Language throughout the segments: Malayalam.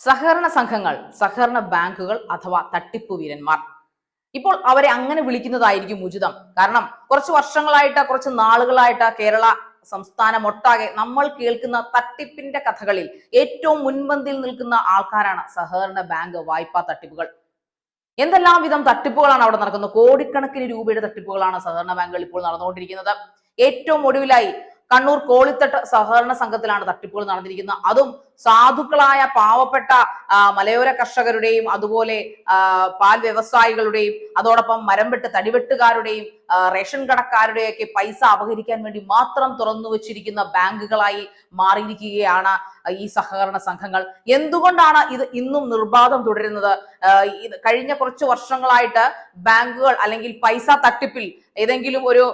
സഹകരണ സംഘങ്ങൾ സഹകരണ ബാങ്കുകൾ അഥവാ തട്ടിപ്പ് വീരന്മാർ. ഇപ്പോൾ അവരെ അങ്ങനെ വിളിക്കുന്നതായിരിക്കും ഉചിതം. കാരണം കുറച്ച് വർഷങ്ങളായിട്ട് കുറച്ച് നാളുകളായിട്ട് കേരള സംസ്ഥാനം ഒട്ടാകെ നമ്മൾ കേൾക്കുന്ന തട്ടിപ്പിന്റെ കഥകളിൽ ഏറ്റവും മുൻപന്തിയിൽ നിൽക്കുന്ന ആൾക്കാരാണ് സഹകരണ ബാങ്ക് വായ്പാ തട്ടിപ്പുകൾ. എന്തെല്ലാം വിധം തട്ടിപ്പുകളാണ് അവിടെ നടക്കുന്നത്? കോടിക്കണക്കിന് രൂപയുടെ തട്ടിപ്പുകളാണ് സഹകരണ ബാങ്കുകൾ ഇപ്പോൾ നടന്നുകൊണ്ടിരിക്കുന്നത്. ഏറ്റവും ഒടുവിലായി കണ്ണൂർ കോളിത്തട്ട് സഹകരണ സംഘത്തിലാണ് തട്ടിപ്പുകൾ നടന്നിരിക്കുന്നത്. അതും സാധുക്കളായ പാവപ്പെട്ട മലയോര കർഷകരുടെയും അതുപോലെ പാൽ വ്യവസായികളുടെയും അതോടൊപ്പം മരംവെട്ട് തടിവെട്ടുകാരുടെയും റേഷൻ കടക്കാരുടെയൊക്കെ പൈസ അപഹരിക്കാൻ വേണ്ടി മാത്രം തുറന്നു വച്ചിരിക്കുന്ന ബാങ്കുകളായി മാറിയിരിക്കുകയാണ് ഈ സഹകരണ സംഘങ്ങൾ. എന്തുകൊണ്ടാണ് ഇത് ഇന്നും നിർബാധം തുടരുന്നത്? കഴിഞ്ഞ കുറച്ച് വർഷങ്ങളായിട്ട് ബാങ്കുകൾ അല്ലെങ്കിൽ പൈസ തട്ടിപ്പിൽ ഏതെങ്കിലും ഒരു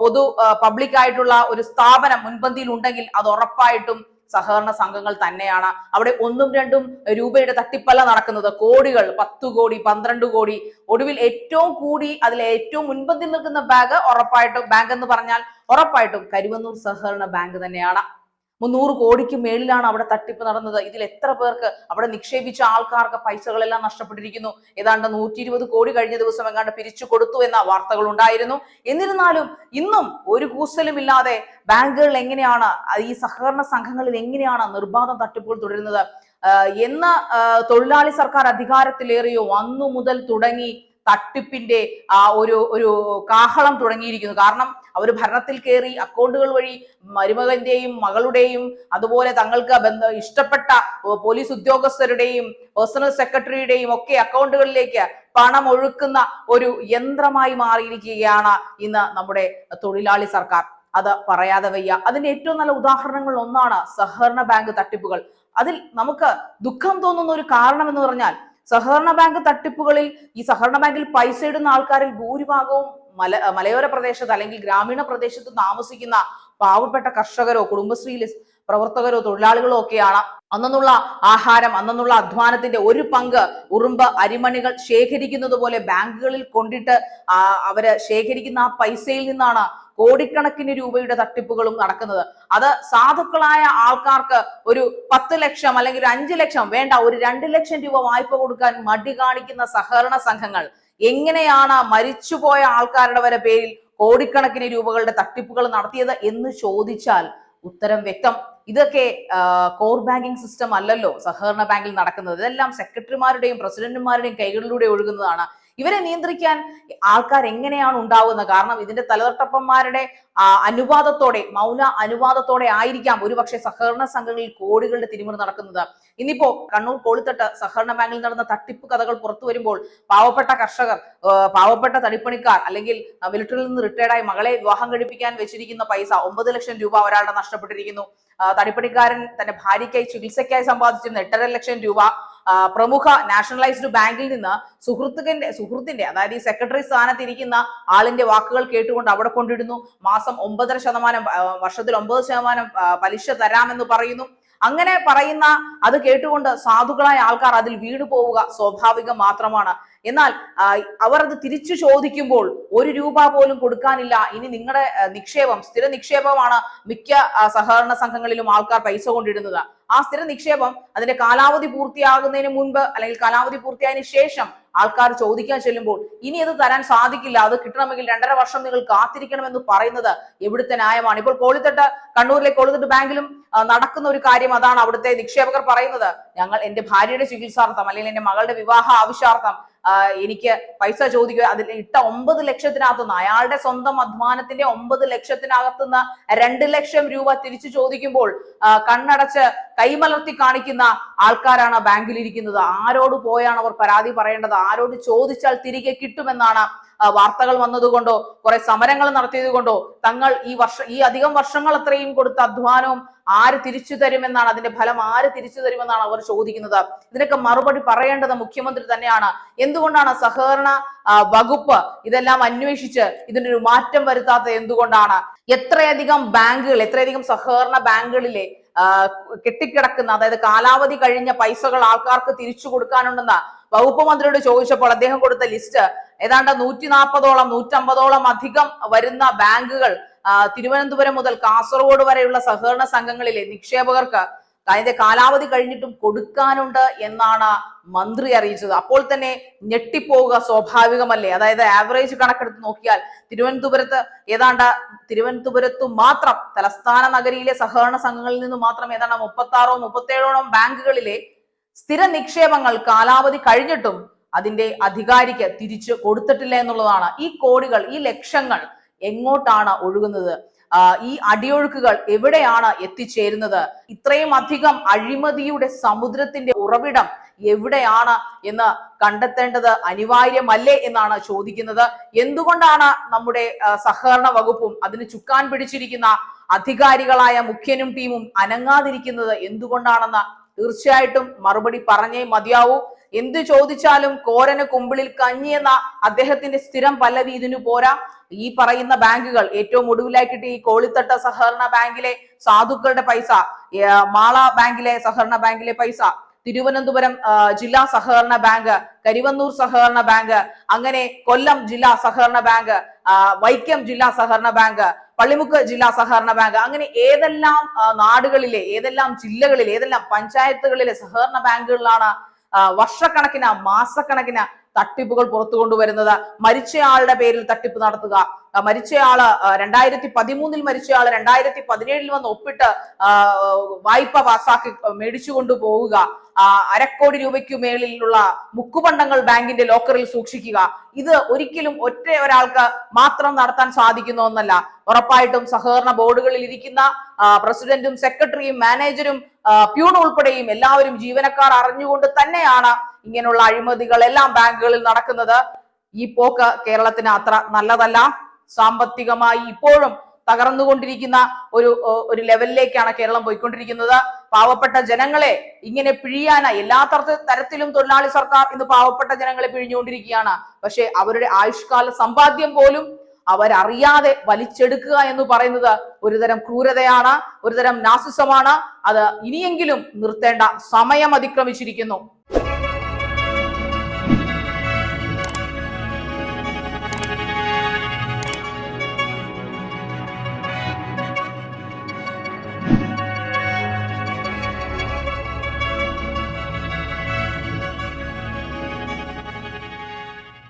പൊതു പബ്ലിക് ആയിട്ടുള്ള ഒരു സ്ഥാപനം മുൻപന്തിയിൽ ഉണ്ടെങ്കിൽ അത് ഉറപ്പായിട്ടും സഹകരണ സംഘങ്ങൾ തന്നെയാണ്. അവിടെ ഒന്നും രണ്ടും രൂപയുടെ തട്ടിപ്പല്ല നടക്കുന്നത്. കോടികൾ പത്തു കോടി പന്ത്രണ്ട് കോടി. ഒടുവിൽ ഏറ്റവും കൂടി അതിൽ ഏറ്റവും മുൻപന്തിൽ നിൽക്കുന്ന ബാങ്ക് ഉറപ്പായിട്ടും ബാങ്ക് എന്ന് പറഞ്ഞാൽ ഉറപ്പായിട്ടും കരുവന്നൂർ സഹകരണ ബാങ്ക് തന്നെയാണ്. മുന്നൂറ് കോടിക്ക് മേളിലാണ് അവിടെ തട്ടിപ്പ് നടന്നത്. ഇതിൽ എത്ര പേർക്ക് അവിടെ നിക്ഷേപിച്ച ആൾക്കാർക്ക് പൈസകളെല്ലാം നഷ്ടപ്പെട്ടിരിക്കുന്നു? ഏതാണ്ട് നൂറ്റി ഇരുപത് കോടി കഴിഞ്ഞ ദിവസം എങ്ങാണ്ട് പിരിച്ചു കൊടുത്തു എന്ന വാർത്തകൾ ഉണ്ടായിരുന്നു. എന്നിരുന്നാലും ഇന്നും ഒരു കൂസലും ഇല്ലാതെ ബാങ്കുകൾ എങ്ങനെയാണ് ഈ സഹകരണ സംഘങ്ങളിൽ എങ്ങനെയാണ് നിർബാധം തട്ടിപ്പുകൾ തുടരുന്നത്? എന്ന തൊഴിലാളി സർക്കാർ അധികാരത്തിലേറിയോ? അന്നു മുതൽ തുടങ്ങി തട്ടിപ്പിന്റെ ആ ഒരു ഒരു കാഹളം തുടങ്ങിയിരിക്കുന്നു. കാരണം അവർ ഭരണത്തിൽ കയറി അക്കൗണ്ടുകൾ വഴി മരുമകന്റെയും മകളുടെയും അതുപോലെ തങ്ങൾക്ക് ബന്ധ ഇഷ്ടപ്പെട്ട പോലീസ് ഉദ്യോഗസ്ഥരുടെയും പേഴ്സണൽ സെക്രട്ടറിയുടെയും ഒക്കെ അക്കൗണ്ടുകളിലേക്ക് പണം ഒഴുക്കുന്ന ഒരു യന്ത്രമായി മാറിയിരിക്കുകയാണ് ഇന്ന് നമ്മുടെ തൊഴിലാളി സർക്കാർ. അത് പറയാതെ വയ്യ. അതിന്റെ ഏറ്റവും നല്ല ഉദാഹരണങ്ങൾ ഒന്നാണ് സഹകരണ ബാങ്ക് തട്ടിപ്പുകൾ. അതിൽ നമുക്ക് ദുഃഖം തോന്നുന്ന ഒരു കാരണം എന്ന് പറഞ്ഞാൽ സഹകരണ ബാങ്ക് തട്ടിപ്പുകളിൽ ഈ സഹകരണ ബാങ്കിൽ പൈസ ഇടുന്ന ആൾക്കാരിൽ ഭൂരിഭാഗവും മല മലയോര പ്രദേശത്ത് അല്ലെങ്കിൽ ഗ്രാമീണ പ്രദേശത്ത് താമസിക്കുന്ന പാവപ്പെട്ട കർഷകരോ കുടുംബശ്രീ പ്രവർത്തകരോ തൊഴിലാളികളോ ഒക്കെയാണ്. അന്നുള്ള ആഹാരം അന്നുള്ള അധ്വാനത്തിന്റെ ഒരു പങ്ക് ഉറുമ്പ് അരിമണികൾ ശേഖരിക്കുന്നത് പോലെ ബാങ്കുകളിൽ കൊണ്ടിട്ട് അവർ ശേഖരിക്കുന്ന ആ പൈസയിൽ നിന്നാണ് കോടിക്കണക്കിന് രൂപയുടെ തട്ടിപ്പുകളും നടക്കുന്നത്. അത് സാധുക്കളായ ആൾക്കാർക്ക് ഒരു പത്ത് ലക്ഷം അല്ലെങ്കിൽ ഒരു അഞ്ച് ലക്ഷം വേണ്ട ഒരു രണ്ട് ലക്ഷം രൂപ വായ്പ കൊടുക്കാൻ മടി കാണിക്കുന്ന സഹകരണ സംഘങ്ങൾ എങ്ങനെയാണ് മരിച്ചുപോയ ആൾക്കാരുടെ വരെ പേരിൽ കോടിക്കണക്കിന് രൂപകളുടെ തട്ടിപ്പുകൾ നടത്തിയത് എന്ന് ചോദിച്ചാൽ ഉത്തരം വ്യക്തം. ഇതൊക്കെ കോർ ബാങ്കിങ് സിസ്റ്റം അല്ലല്ലോ സഹകരണ ബാങ്കിൽ നടക്കുന്നത്. ഇതെല്ലാം സെക്രട്ടറിമാരുടെയും പ്രസിഡന്റുമാരുടെയും കൈകളിലൂടെ ഒഴുകുന്നതാണ്. ഇവരെ നിയന്ത്രിക്കാൻ ആൾക്കാർ എങ്ങനെയാണ് ഉണ്ടാവുന്നത്? കാരണം ഇതിന്റെ തലതൊട്ടപ്പന്മാരുടെ അനുവാദത്തോടെ മൗന അനുവാദത്തോടെ ആയിരിക്കാം ഒരുപക്ഷെ സഹകരണ സംഘങ്ങളിൽ കോടികളുടെ തിരിമറി നടക്കുന്നത്. ഇന്നിപ്പോ കണ്ണൂർ കോളിത്തട്ട് സഹകരണ ബാങ്കിൽ നടന്ന തട്ടിപ്പ് കഥകൾ പുറത്തു വരുമ്പോൾ പാവപ്പെട്ട കർഷകർ പാവപ്പെട്ട തടിപ്പണിക്കാർ അല്ലെങ്കിൽ മിലിറ്ററിയിൽ നിന്ന് റിട്ടയർഡായി മകളെ വിവാഹം കഴിപ്പിക്കാൻ വെച്ചിരിക്കുന്ന പൈസ ഒമ്പത് ലക്ഷം രൂപ ഒരാളുടെ നഷ്ടപ്പെട്ടിരിക്കുന്നു. തടിപ്പണിക്കാരൻ തന്റെ ഭാര്യയ്ക്കായി ചികിത്സയ്ക്കായി സമ്പാദിച്ചിരുന്ന എട്ടര ലക്ഷം രൂപ പ്രമുഖ നാഷണലൈസ്ഡ് ബാങ്കിൽ നിന്ന് സുഹൃത്തുക്കന്റെ സുഹൃത്തിന്റെ അതായത് ഈ സെക്രട്ടറി സ്ഥാനത്തിരിക്കുന്ന ആളിന്റെ വാക്കുകൾ കേട്ടുകൊണ്ട് അവിടെ കൊണ്ടിടുന്നു. മാസം ഒമ്പതര ശതമാനം വർഷത്തിൽ ഒമ്പത് ശതമാനം പലിശ തരാമെന്ന് പറയുന്നു. അങ്ങനെ പറയുന്ന അത് കേട്ടുകൊണ്ട് സാധുക്കളായ ആൾക്കാർ അതിൽ വീണു പോവുക സ്വാഭാവികം മാത്രമാണ്. എന്നാൽ അവർ അത് തിരിച്ചു ചോദിക്കുമ്പോൾ ഒരു രൂപ പോലും കൊടുക്കാനില്ല. ഇനി നിങ്ങളുടെ നിക്ഷേപം സ്ഥിര നിക്ഷേപമാണ് മിക്ക സഹകരണ സംഘങ്ങളിലും ആൾക്കാർ പൈസ കൊണ്ടിടുന്നത്. ആ സ്ഥിര നിക്ഷേപം അതിന്റെ കാലാവധി പൂർത്തിയാകുന്നതിന് മുൻപ് അല്ലെങ്കിൽ കാലാവധി പൂർത്തിയായതിനു ശേഷം ആൾക്കാർ ചോദിക്കാൻ ചെല്ലുമ്പോൾ ഇനി അത് തരാൻ സാധിക്കില്ല. അത് കിട്ടണമെങ്കിൽ രണ്ടര വർഷം നിങ്ങൾ കാത്തിരിക്കണമെന്ന് പറയുന്നത് എവിടുത്തെ ന്യായമാണ്. ഇപ്പോൾ കോളിത്തട്ട് കണ്ണൂരിലെ കോളിത്തട്ട് ബാങ്കിലും നടക്കുന്ന ഒരു കാര്യം അതാണ് അവിടുത്തെ നിക്ഷേപകർ പറയുന്നത്. ഞങ്ങൾ എന്റെ ഭാര്യയുടെ ചികിത്സാർത്ഥം അല്ലെങ്കിൽ എന്റെ മകളുടെ വിവാഹ ആവശ്യാർത്ഥം എനിക്ക് പൈസ ചോദിക്കുക അതിൽ ഇട്ട ഒമ്പത് ലക്ഷത്തിനകത്തുനിന്ന് അയാളുടെ സ്വന്തം അധ്വാനത്തിന്റെ ഒമ്പത് ലക്ഷത്തിനകത്തുനിന്ന് രണ്ട് ലക്ഷം രൂപ തിരിച്ചു ചോദിക്കുമ്പോൾ കണ്ണടച്ച് കൈമലർത്തി കാണിക്കുന്ന ആൾക്കാരാണ് ബാങ്കിൽ ഇരിക്കുന്നത് ആരോട് പോയാണ് അവർ പരാതി പറയേണ്ടത്? ആരോട് ചോദിച്ചാൽ തിരികെ കിട്ടുമെന്നാണ് വാർത്തകൾ വന്നതുകൊണ്ടോ കുറെ സമരങ്ങൾ നടത്തിയത് കൊണ്ടോ തങ്ങൾ ഈ വർഷം ഈ അധികം വർഷങ്ങൾ അത്രയും കൊടുത്ത അധ്വാനവും ആര് തിരിച്ചു തരുമെന്നാണ് അതിന്റെ ഫലം ആര് തിരിച്ചു തരുമെന്നാണ് അവർ ചോദിക്കുന്നത്. ഇതിനൊക്കെ മറുപടി പറയേണ്ടത് മുഖ്യമന്ത്രി തന്നെയാണ്. എന്തുകൊണ്ടാണ് സഹകരണ വകുപ്പ് ഇതെല്ലാം അന്വേഷിച്ച് ഇതിനൊരു മാറ്റം വരുത്താത്തത് എന്തുകൊണ്ടാണ്? എത്രയധികം ബാങ്കുകൾ എത്രയധികം സഹകരണ ബാങ്കുകളിലെ കെട്ടിക്കിടക്കുന്ന അതായത് കാലാവധി കഴിഞ്ഞ പൈസകൾ ആൾക്കാർക്ക് തിരിച്ചു കൊടുക്കാനുണ്ടെന്ന് വകുപ്പ് മന്ത്രിയോട് ചോദിച്ചപ്പോൾ അദ്ദേഹം കൊടുത്ത ലിസ്റ്റ് ഏതാണ്ട് നൂറ്റി നാൽപ്പതോളം നൂറ്റമ്പതോളം അധികം വരുന്ന ബാങ്കുകൾ തിരുവനന്തപുരം മുതൽ കാസർഗോഡ് വരെയുള്ള സഹകരണ സംഘങ്ങളിലെ നിക്ഷേപകർക്ക് അതിന്റെ കാലാവധി കഴിഞ്ഞിട്ടും കൊടുക്കാനുണ്ട് എന്നാണ് മന്ത്രി അറിയിച്ചത്. അപ്പോൾ തന്നെ ഞെട്ടിപ്പോവുക സ്വാഭാവികമല്ലേ? അതായത് ആവറേജ് കണക്കെടുത്ത് നോക്കിയാൽ തിരുവനന്തപുരത്ത് ഏതാണ്ട് തിരുവനന്തപുരത്തു മാത്രം തലസ്ഥാന നഗരിയിലെ സഹകരണ സംഘങ്ങളിൽ നിന്ന് മാത്രം ഏതാണ്ട് മുപ്പത്തി ആറോ മുപ്പത്തേഴോളം ബാങ്കുകളിലെ സ്ഥിര നിക്ഷേപങ്ങൾ കാലാവധി കഴിഞ്ഞിട്ടും അതിന്റെ അധികാരിക്ക് തിരിച്ചു കൊടുത്തിട്ടില്ല എന്നുള്ളതാണ്. ഈ കോടികൾ ഈ ലക്ഷങ്ങൾ എങ്ങോട്ടാണ് ഒഴുകുന്നത്? ഈ അടിയൊഴുക്കുകൾ എവിടെയാണ് എത്തിച്ചേരുന്നത്? ഇത്രയും അധികം അഴിമതിയുടെ സമുദ്രത്തിന്റെ ഉറവിടം എവിടെയാണ് എന്ന് കണ്ടെത്തേണ്ടത് അനിവാര്യമല്ലേ എന്നാണ് ചോദിക്കുന്നത്. എന്തുകൊണ്ടാണ് നമ്മുടെ സഹകരണ വകുപ്പും അതിന് ചുക്കാൻ പിടിച്ചിരിക്കുന്ന അധികാരികളായ മുഖ്യനും ടീമും അനങ്ങാതിരിക്കുന്നത്? എന്തുകൊണ്ടാണെന്ന് തീർച്ചയായിട്ടും മറുപടി പറഞ്ഞേ മതിയാവൂ. എന്തു ചോദിച്ചാലും കോരന് കുമ്പിളിൽ കഞ്ഞി എന്ന അദ്ദേഹത്തിന്റെ സ്ഥിരം പല്ലവി ഇതിനു പോരാ. ഈ പറയുന്ന ബാങ്കുകൾ ഏറ്റവും ഒടുവിലായി കിട്ടിയ ഈ കോളിത്തട്ട സഹകരണ ബാങ്കിലെ സാധുക്കളുടെ പൈസ മാള ബാങ്കിലെ സഹകരണ ബാങ്കിലെ പൈസ തിരുവനന്തപുരം ജില്ലാ സഹകരണ ബാങ്ക് കരിവന്നൂർ സഹകരണ ബാങ്ക് അങ്ങനെ കൊല്ലം ജില്ലാ സഹകരണ ബാങ്ക് വൈക്കം ജില്ലാ സഹകരണ ബാങ്ക് പള്ളിമുക്ക് ജില്ലാ സഹകരണ ബാങ്ക് അങ്ങനെ ഏതെല്ലാം നാടുകളിലെ ഏതെല്ലാം ജില്ലകളിലെ ഏതെല്ലാം പഞ്ചായത്തുകളിലെ സഹകരണ ബാങ്കുകളിലാണ് വർഷക്കണക്കിന് മാസക്കണക്കിന് തട്ടിപ്പുകൾ പുറത്തു കൊണ്ടുവരുന്നത് മരിച്ചയാളുടെ പേരിൽ തട്ടിപ്പ് നടത്തുക. മരിച്ചയാൾ രണ്ടായിരത്തി പതിമൂന്നിൽ മരിച്ചയാൾ രണ്ടായിരത്തി പതിനേഴിൽ വന്ന് ഒപ്പിട്ട് വായ്പ പാസാക്കി മേടിച്ചു കൊണ്ടുപോവുക അരക്കോടി രൂപയ്ക്കു മേളിലുള്ള മുക്കുപണ്ടങ്ങൾ ബാങ്കിന്റെ ലോക്കറിൽ സൂക്ഷിക്കുക. ഇത് ഒരിക്കലും ഒറ്റ ഒരാൾക്ക് മാത്രം നടത്താൻ സാധിക്കുന്ന ഒന്നല്ല. ഉറപ്പായിട്ടും സഹകരണ ബോർഡുകളിൽ ഇരിക്കുന്ന പ്രസിഡന്റും സെക്രട്ടറിയും മാനേജരും പ്യൂൺ ഉൾപ്പെടെയും എല്ലാവരും ജീവനക്കാർ അറിഞ്ഞുകൊണ്ട് തന്നെയാണ് ഇങ്ങനെയുള്ള അഴിമതികൾ എല്ലാം ബാങ്കുകളിൽ നടക്കുന്നത്. ഈ പോക്ക് കേരളത്തിന് അത്ര നല്ലതല്ല. സാമ്പത്തികമായി ഇപ്പോഴും തകർന്നുകൊണ്ടിരിക്കുന്ന ഒരു ഒരു ലെവലിലേക്കാണ് കേരളം പോയിക്കൊണ്ടിരിക്കുന്നത്. പാവപ്പെട്ട ജനങ്ങളെ ഇങ്ങനെ പിഴിയാനായി എല്ലാ തരത്തി- തരത്തിലും തൊഴിലാളി സർക്കാർ ഇന്ന് പാവപ്പെട്ട ജനങ്ങളെ പിഴിഞ്ഞുകൊണ്ടിരിക്കുകയാണ്. പക്ഷെ അവരുടെ ആയുഷ്കാല സമ്പാദ്യം പോലും അവരറിയാതെ വലിച്ചെടുക്കുക എന്ന് പറയുന്നത് ഒരുതരം ക്രൂരതയാണ് ഒരുതരം നാസിസമാണ്. അത് ഇനിയെങ്കിലും നിർത്തേണ്ട സമയം അതിക്രമിച്ചിരിക്കുന്നു.